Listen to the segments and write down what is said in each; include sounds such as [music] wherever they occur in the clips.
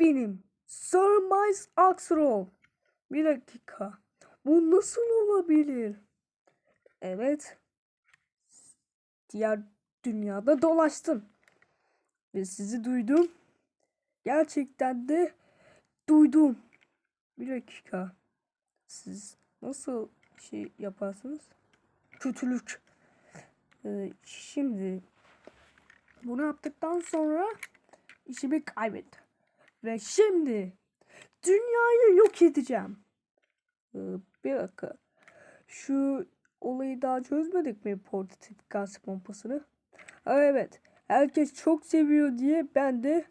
benim. Sir Miles Axel. Bir dakika. Bu nasıl olabilir? Evet. Diğer dünyada dolaştım. Ve sizi duydum. Gerçekten de duydum. Bir dakika. Siz nasıl şey yaparsınız? Kötülük. Ee, şimdi bunu yaptıktan sonra işimi kaybettim. Ve şimdi dünyayı yok edeceğim. Ee, bir dakika. Şu olayı daha çözmedik mi portatif gaz pompasını? Evet. Herkes çok seviyor diye ben de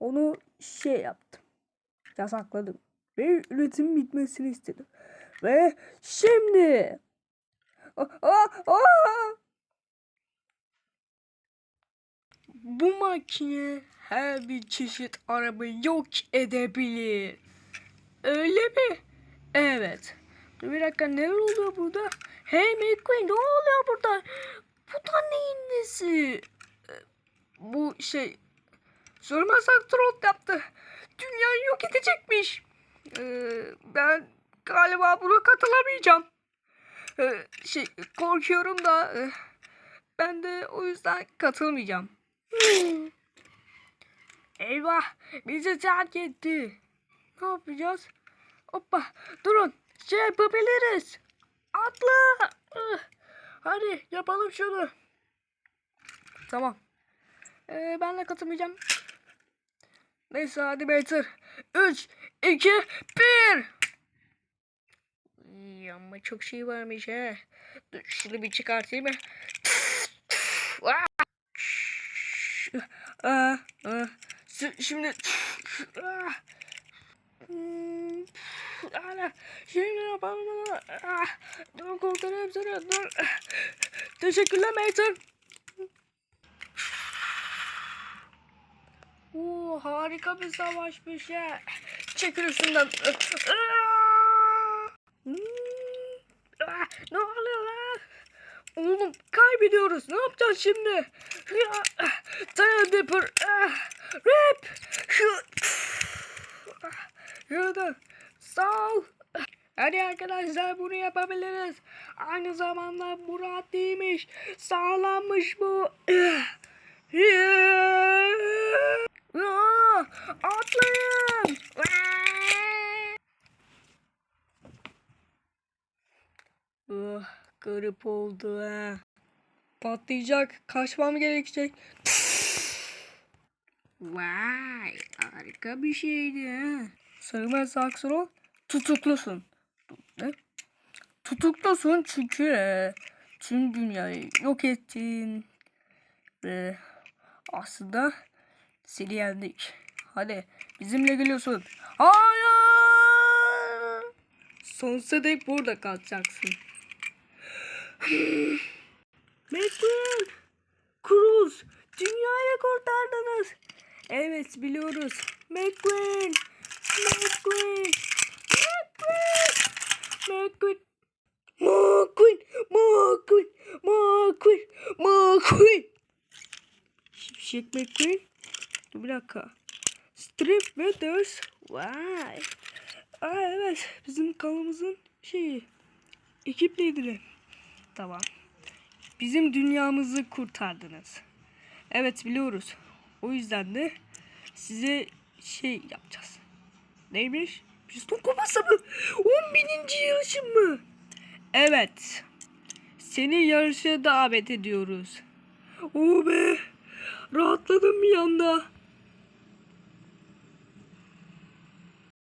onu şey yaptım. Yasakladım. Ve üretim bitmesini istedim. Ve şimdi Aa, aa, aa! Bu makine her bir çeşit arabayı yok edebilir. Öyle mi? Evet. Bir dakika neler oluyor burada? Hey McQueen ne oluyor burada? Bu da neyin nesi? Bu şey... Sormazsak Trot yaptı. Dünyayı yok edecekmiş. Ee, ben galiba buna katılamayacağım. Ee, şey korkuyorum da e, ben de o yüzden katılmayacağım. [laughs] Eyvah bizi terk etti. Ne yapacağız? Hoppa durun şey yapabiliriz. Atla. Hadi yapalım şunu. Tamam. Ee, ben de katılmayacağım. Neyse hadi Beytir. 3, 2, 1. İyi ama çok şey varmış ha. Dur şunu bir çıkartayım mı? Ah. Şi- Şimdi Hala şimdi yapalım. Ah, Dur kurtarayım seni. Dur. Teşekkürler Mater. Oo, harika bir savaşmış ya. Çekil üstünden. Ah! Ne oluyor lan? Oğlum kaybediyoruz. Ne yapacağız şimdi? Ya, ah, Dayan Dipper. Rap. Şuradan. Sağ ol. Hadi arkadaşlar bunu yapabiliriz. Aynı zamanda Murat değilmiş. Sağlanmış bu. Ah, Atlayın. Oh, garip oldu ha. Patlayacak. Kaçmam gerekecek. Vay, harika bir şeydi ha. Sığmaz Aksarol, tutuklusun. Ne? Tutuklusun çünkü e, tüm dünyayı yok ettin. Ve aslında seni yendik. Hadi bizimle geliyorsun. Hayır! Sonsuza dek burada kalacaksın. [gasps] McQueen! Cruz! Dünyayı kurtardınız. Evet biliyoruz. McQueen. McQueen. McQueen. McQueen. McQueen. McQueen. McQueen. Şimşek McQueen. Dur bir dakika. Strip Weathers. Vay. Aa evet. Bizim kanalımızın şeyi. Ekip lideri. Tamam. Bizim dünyamızı kurtardınız. Evet biliyoruz. O yüzden de size şey yapacağız. Neymiş? Piston kovası mı? 10 bininci yarışım mı? Evet. Seni yarışa davet ediyoruz. Oo be. Rahatladım bir anda.